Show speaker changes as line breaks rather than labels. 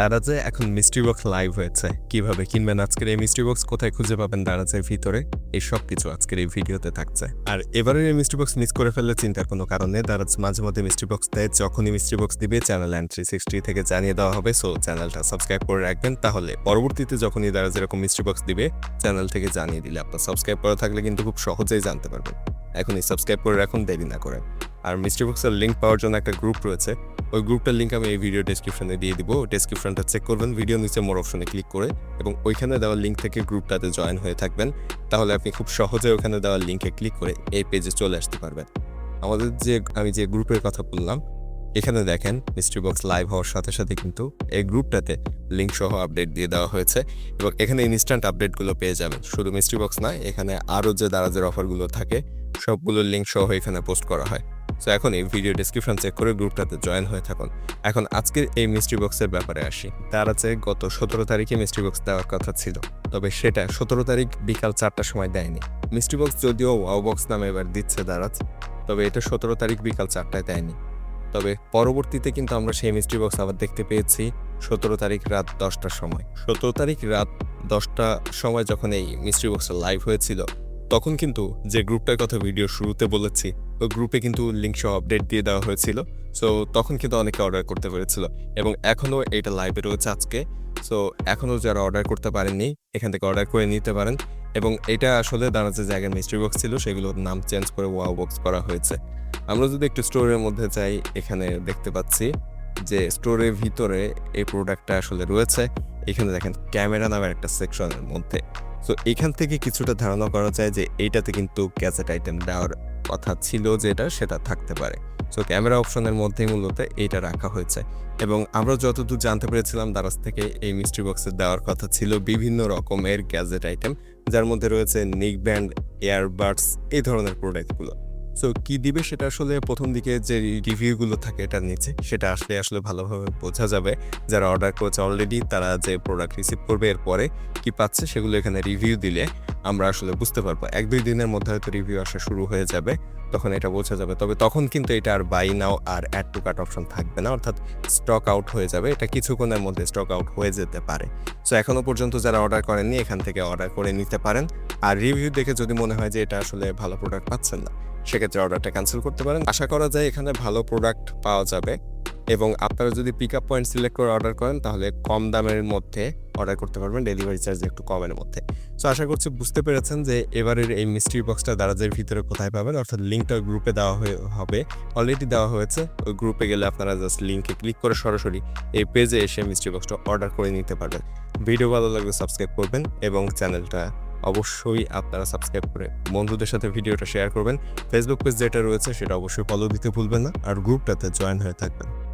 দারাজে এখন mystery box live হয়েছে। কীভাবে কিনবেন আজকের এই মিস্ট্রি বক্স কোথায় খুঁজে পাবেন দারাজের ভিতরে? এই সব কিছু আজকের এই ভিডিওতে থাকছে। আর এবারের এই মিস্ট্রি বক্স মিস করে ফেললে চিন্তার কোনো কারণে দারাজ মাঝে মধ্যে মিস্ট্রি বক্স দেয়, যখনই মিস্ট্রি বক্স দিবে চ্যানেল অ্যান্ড থ্রি সিক্সটি থেকে জানিয়ে দেওয়া হবে। সো চ্যানেলটা সাবস্ক্রাইব করে রাখবেন। তাহলে পরবর্তীতে যখনই দারাজ এরকম মিস্ট্রি বক্স দিবে চ্যানেল থেকে জানিয়ে দিলে আপনার সাবস্ক্রাইব করা থাকলে কিন্তু খুব সহজেই জানতে পারবেন। এখনই সাবস্ক্রাইব করে রাখুন, দেরি না করে। আর মিস্ট্রি বক্সের লিঙ্ক পাওয়ার জন্য একটা গ্রুপ রয়েছে। ওই গ্রুপটার লিঙ্ক আমি এই ভিডিও ডেসক্রিপশনে দিয়ে দিব। ডেসক্রিপশনটা চেক করবেন ভিডিও নিচে মোর অপশনে ক্লিক করে এবং ওইখানে দেওয়া লিঙ্ক থেকে গ্রুপটাতে জয়েন হয়ে থাকবেন। তাহলে আপনি খুব সহজে ওখানে দেওয়া লিঙ্কে ক্লিক করে এই পেজে চলে আসতে পারবেন। আমাদের যে, আমি যে গ্রুপের কথা বললাম, এখানে দেখেন মিস্ট্রি বক্স লাইভ হওয়ার সাথে সাথে কিন্তু এই গ্রুপটাতে লিঙ্ক সহ আপডেট দিয়ে দেওয়া হয়েছে এবং এখানে ইনস্ট্যান্ট আপডেটগুলো পেয়ে যাবেন। শুধু মিস্ট্রি বক্স নয়, এখানে আরও যে দারাজের অফারগুলো থাকে সবগুলোর লিঙ্ক সহ এখানে পোস্ট করা হয়। সো এখন এই ভিডিও ডিসক্রিপশন চেক করে গ্রুপটাতে জয়েন হয়ে থাকুন। এখন আজকের এই মিস্ট্রি বক্সের ব্যাপারে আসি। তার আছে, গত সতেরো তারিখে মিস্ট্রি বক্স দেওয়ার কথা ছিল। তবে সেটা সতেরো তারিখ বিকাল চারটার সময় দেয়নি। মিস্ট্রি বক্স যদিও ওয়াও বক্স নামে এবার দিচ্ছে দারাজ, তবে এটা সতেরো তারিখ বিকাল চারটায় দেয়নি। তবে পরবর্তীতে কিন্তু আমরা সেই মিস্ট্রি বক্স আবার দেখতে পেয়েছি, সতেরো তারিখ রাত দশটার সময়। সতেরো তারিখ রাত দশটা সময় যখন এই মিস্ট্রি বক্সটা লাইভ হয়েছিল, তখন কিন্তু যে গ্রুপটার কথা ভিডিও শুরুতে বলেছি গ্রুপে কিন্তু লিঙ্ক সহ আপডেট দিয়ে দেওয়া হয়েছিল। সো তখন কিন্তু অনেকে অর্ডার করতে পেরেছিল। এবং এখনও এটা লাইভে রয়েছে আজকে। সো এখনও যারা অর্ডার করতে পারেননি, এখান থেকে অর্ডার করে নিতে পারেন। এবং এটা আসলে দাঁড়া যে জায়গায় মিস্ট্রি বক্স ছিল, সেগুলোর নাম চেঞ্জ করে ওয়াও বক্স করা হয়েছে। আমরা যদি একটু স্টোরের মধ্যে যাই, এখানে দেখতে পাচ্ছি যে স্টোরের ভিতরে এই প্রোডাক্টটা আসলে রয়েছে। এখানে দেখেন ক্যামেরা নামের একটা সেকশনের মধ্যে। সো এখান থেকে কিছুটা ধারণা করা যায় যে এইটাতে কিন্তু ক্যাসেট আইটেম দেওয়ার কথা ছিল যেটা, সেটা থাকতে পারে। সো ক্যামেরা অপশনের মধ্যে মূলত এইটা রাখা হয়েছে। এবং আমরা যতদূর জানতে পেরেছিলাম দারাজ থেকে এই মিস্ট্রি বক্সে দেওয়ার কথা ছিল বিভিন্ন রকমের গ্যাজেট আইটেম, যার মধ্যে রয়েছে নিক ব্যান্ড এয়ারবাডস এই ধরনের প্রোডাক্টগুলো সো কি দিবে সেটা আসলে প্রথম দিকে যে রিভিউগুলো থাকে এটার নিচে, সেটা আসলে আসলে ভালোভাবে বোঝা যাবে। যারা অর্ডার করেছে অলরেডি তারা যে প্রোডাক্ট রিসিভ করবে এরপরে কি পাচ্ছে সেগুলো এখানে রিভিউ দিলে আমরা আসলে বুঝতে পারব। এক, দুই দিনের মধ্যে হয়তো রিভিউ আসা শুরু হয়ে যাবে, তখন এটা বোঝা যাবে। তবে তখন কিন্তু এটা আর বাই নাও আর অ্যাড টু কাট অপশন থাকবে না, অর্থাৎ স্টক আউট হয়ে যাবে। এটা কিছুক্ষণের মধ্যে স্টক আউট হয়ে যেতে পারে। সো এখনও পর্যন্ত যারা অর্ডার করেননি, এখান থেকে অর্ডার করে নিতে পারেন। আর রিভিউ দেখে যদি মনে হয় যে এটা আসলে ভালো প্রোডাক্ট পাচ্ছেন না, সেক্ষেত্রে অর্ডারটা ক্যান্সেল করতে পারেন। আশা করা যায় এখানে ভালো প্রোডাক্ট পাওয়া যাবে এবং আপনারা যদি পিক আপ পয়েন্ট সিলেক্ট করে অর্ডার করেন, তাহলে কম দামের মধ্যে অর্ডার করতে পারবেন ডেলিভারি চার্জ একটু কমের মধ্যে। সো আশা করছি বুঝতে পেরেছেন যে এবারের এই মিস্ট্রি বক্সটা দারাজের ভিতরে কোথায় পাবেন, অর্থাৎ লিঙ্কটা গ্রুপে দেওয়া হয়ে, হবে। অলরেডি দেওয়া হয়েছে, ওই গ্রুপে গেলে আপনারা জাস্ট লিঙ্কে ক্লিক করে সরাসরি এই পেজে এসে মিস্ট্রি বক্সটা অর্ডার করে নিতে পারবেন। ভিডিও ভালো লাগলে সাবস্ক্রাইব করবেন এবং চ্যানেলটা অবশ্যই আপনারা সাবস্ক্রাইব করে বন্ধুদের সাথে ভিডিওটা শেয়ার করবেন। ফেসবুক পেজ যেটা রয়েছে, সেটা অবশ্যই ফলো দিতে ভুলবেন না। আর গ্রুপটাতে জয়েন হয়ে থাকবেন।